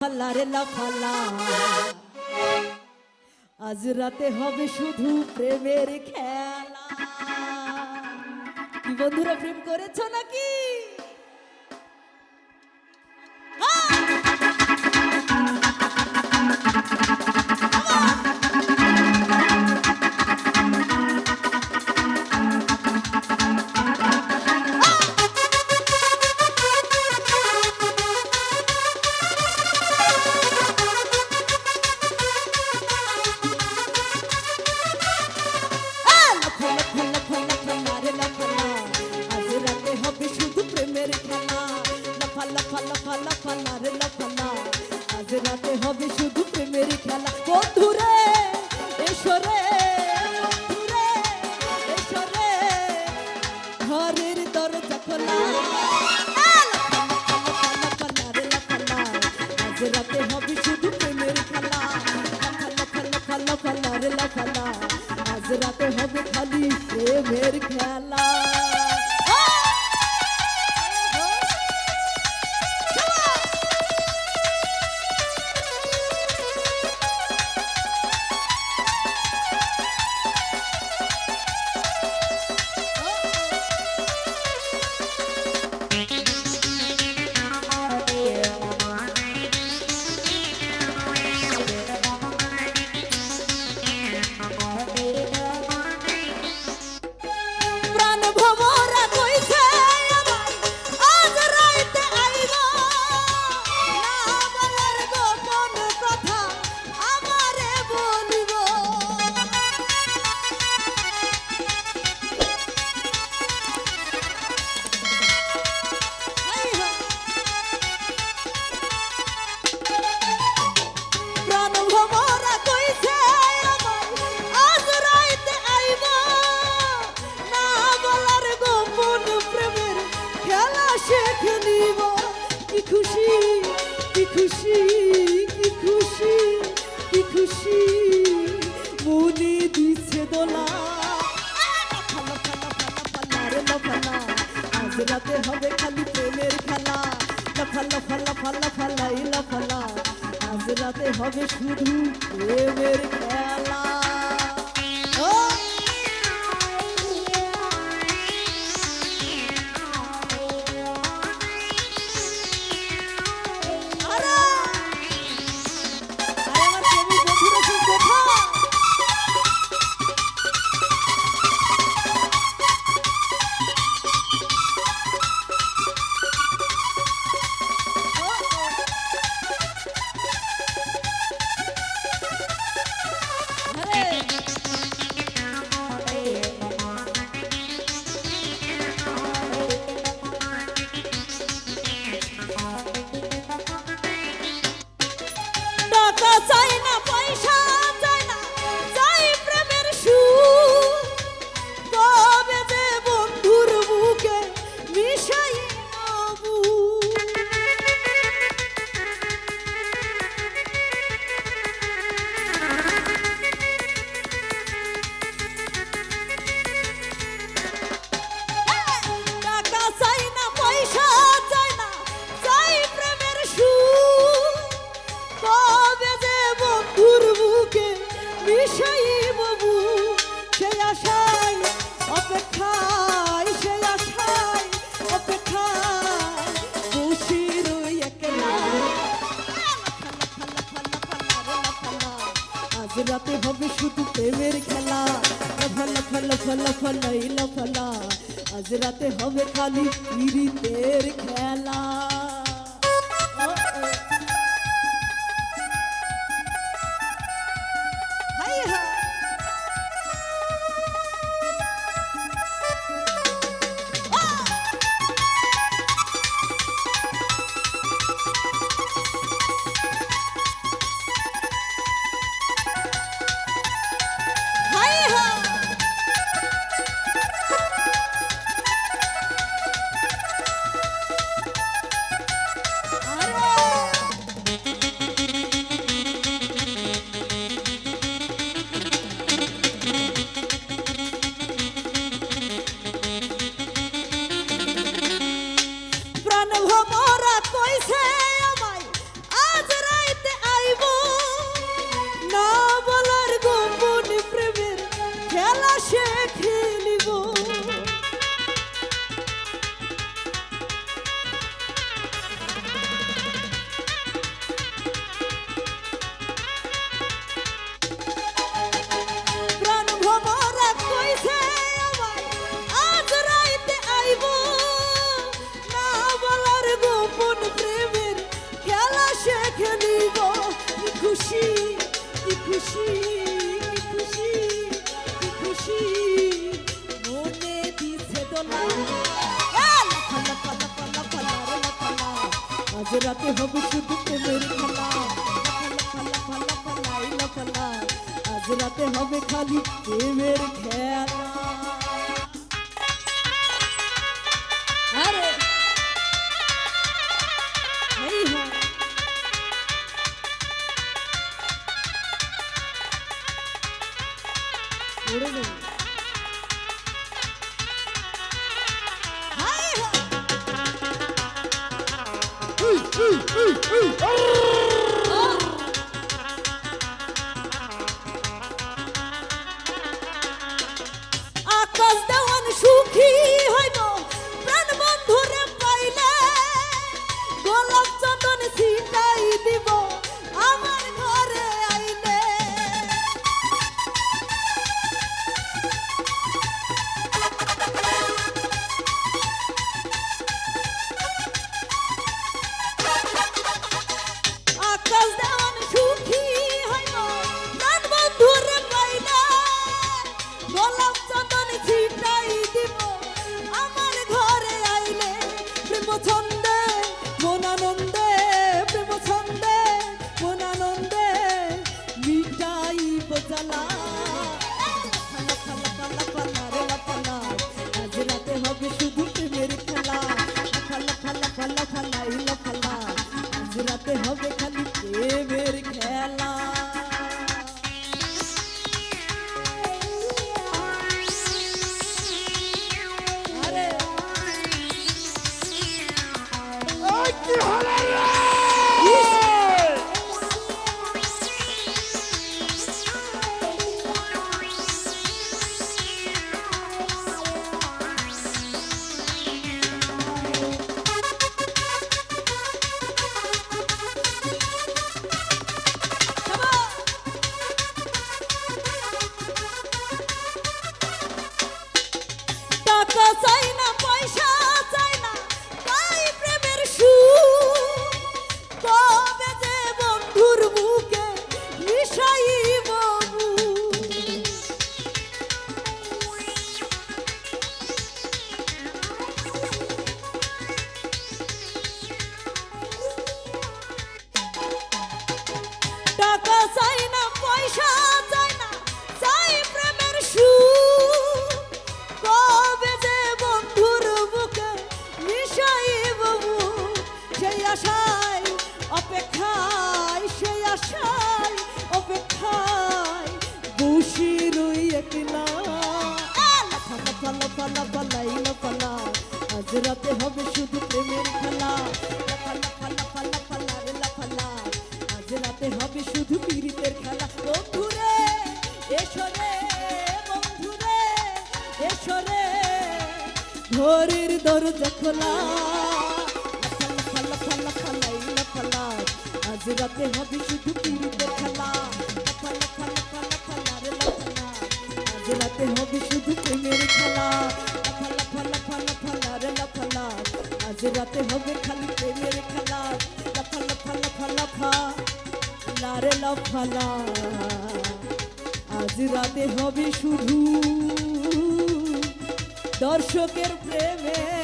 ফাল্লা রে লাফাল্লা আজ রাতে হবে শুধু প্রেমের খেলা। কি বন্ধুরা প্রেম করেছ নাকি? ঘরের দরজা খোলা রাতে হবে শুধু প্রেমের খেলা লাফা লাফা লাফা লাফা রে আজ রাতে হবে খালি খেলা খুশি কি খুশি কি খুশি। মনে দিছে দোলা। লাফা, লাফা, লাফা, লাফা, রে লাফালা। আজ হবে খালি প্রেমের খেলা। লাফা লাফা লাই লাফালা আজ রাতে হবে শুধু প্রেমের খেলা। টাকা চাই রাতে হবে শুধু প্রেমের খেলা। ফলা ফলা ফলা ফলাই লাফালা। আজ রাতে হবে খালি পিরিতের খেলা। খুশি খুশি খুশি মনে দিছে দোলা। আজ রাতে হবে শুধু প্রেমের খেলা। আজ রাতে হবে খালি প্রেমের খেলা লাফা লাফা লাফা লাই লাফা লা। আজ রাতে হবে শুধু প্রেমের খেলা লাফা লাফা লাফা লাফা লা রে লাফা লা। আজ রাতে হবে শুধু পীড়িতের খেলা বন্ধুরে এসো রে বন্ধুরে এসো রে ঘরের দরজা খোলা রাতে হবে শুধু পীড়িতের খেলা রাতে হবে শুধু প্রেমের খেলা। লাফা লাফা লাফা লাফা রে লাফা আজ রাতে হবে খালি প্রেমের খেলা। লাফা লাফা লাফা লাফা লারে লাফালা আজ রাতে হবে শুধু দর্শকের প্রেমে।